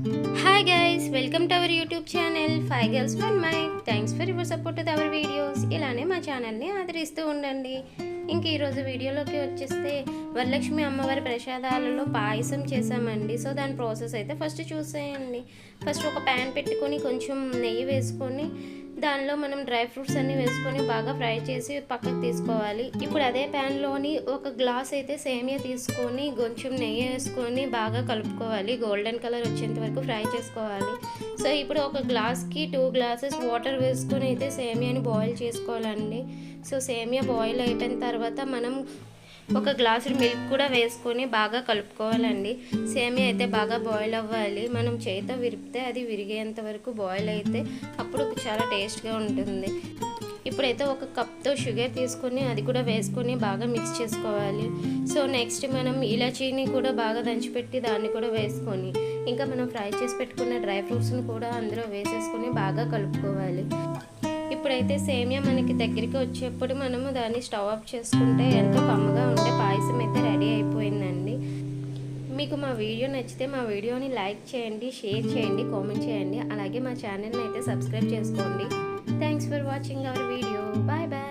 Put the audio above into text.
Hi guys welcome to our YouTube channel five girls one my thanks for your support our videos ఇలానే మా ఛానల్ని ఆదరిస్తూ ఉండండి. ఇంక ఈరోజు వీడియోలోకి వచ్చేస్తే వరలక్ష్మి అమ్మవారి ప్రసాదాలలో పాయసం చేసామండి సో దాని ప్రాసెస్ అయితే ఫస్ట్ చూసేయండి. ఫస్ట్ ఒక ప్యాన్ పెట్టుకొని కొంచెం నెయ్యి వేసుకొని దానిలో మనం డ్రై ఫ్రూట్స్ అన్నీ వేసుకొని బాగా ఫ్రై చేసి పక్కకు తీసుకోవాలి. ఇప్పుడు అదే ప్యాన్లోని ఒక గ్లాస్ అయితే సేమియా తీసుకొని కొంచెం నెయ్యి వేసుకొని బాగా కలుపుకోవాలి. గోల్డెన్ కలర్ వచ్చేంత వరకు ఫ్రై చేసుకోవాలి. సో ఇప్పుడు ఒక గ్లాస్కి టూ గ్లాసెస్ వాటర్ వేసుకొని అయితే సేమియాని బాయిల్ చేసుకోవాలండి. సో సేమియా బాయిల్ అయిపోయిన తర్వాత మనం ఒక గ్లాసు మిల్క్ కూడా వేసుకొని బాగా కలుపుకోవాలండి. సేమియా అయితే బాగా బాయిల్ అవ్వాలి. మనం చేతితో విరిపితే అది విరిగేంత వరకు బాయిల్ అయితే అప్పుడు చాలా టేస్ట్గా ఉంటుంది. ఇప్పుడైతే ఒక కప్తో షుగర్ తీసుకొని అది కూడా వేసుకొని బాగా మిక్స్ చేసుకోవాలి. సో నెక్స్ట్ మనం ఇలాచీని కూడా బాగా దంచిపెట్టి దాన్ని కూడా వేసుకొని ఇంకా మనం ఫ్రై చేసి పెట్టుకున్న డ్రై ఫ్రూట్స్ని కూడా అందులో వేసేసుకొని బాగా కలుపుకోవాలి. ఇప్పుడైతే సేమియా మనకి దగ్గరికి వచ్చేప్పుడు మనము దాన్ని స్టవ్ ఆఫ్ చేసుకుంటే ఎంతో కమ్మగా ఉండే పాయసం అయితే రెడీ అయిపోయిందండి. మీకు మా వీడియో నచ్చితే మా వీడియోని లైక్ చేయండి షేర్ చేయండి కామెంట్ చేయండి. అలాగే మా ఛానల్ని అయితే సబ్స్క్రైబ్ చేసుకోండి. Thanks for watching our video. Bye bye.